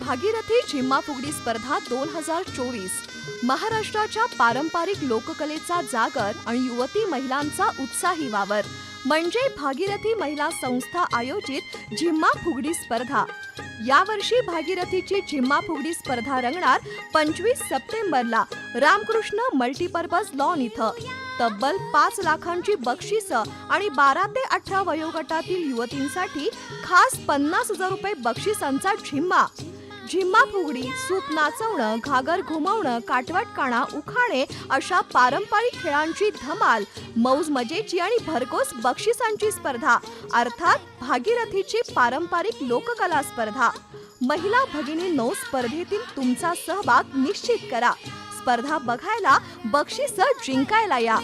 भागीरथी झिम्मा फुगडी स्पर्धा दोन हजार चोवीस. महाराष्ट्राच्या पारंपरिक लोककलेचा जागर आणि युवती महिलांचा उत्साही वावर. म्हणजे भागीरथी महिला संस्था आयोजित झिम्मा फुगडी स्पर्धा. यावर्षी भागीरथीची झिम्मा फुगडी स्पर्धा रंगणार पंचवीस सप्टेंबरला रामकृष्ण मल्टीपर्पज लॉन इथं. तब्बल पाच लाखांची बक्षिसं आणि बारा ते अठरा वयोगटातील युवतींसाठी खास पन्नास हजार रुपये बक्षिसांचा झिम्मा. झिम्मा फुगडी सूप नाचवणं घागर घुमवणं काटवट काणा उखाणे अशा पारंपरिक खेळांची धमाल मौज मजेची आणि भरघोस बक्षिसांची स्पर्धा अर्थात भागीरथीची पारंपरिक लोककला स्पर्धा. महिला भगिनींनो स्पर्धेतील तुमचा सहभाग निश्चित करा. स्पर्धा बघायला बक्षिसं जिंकायला या.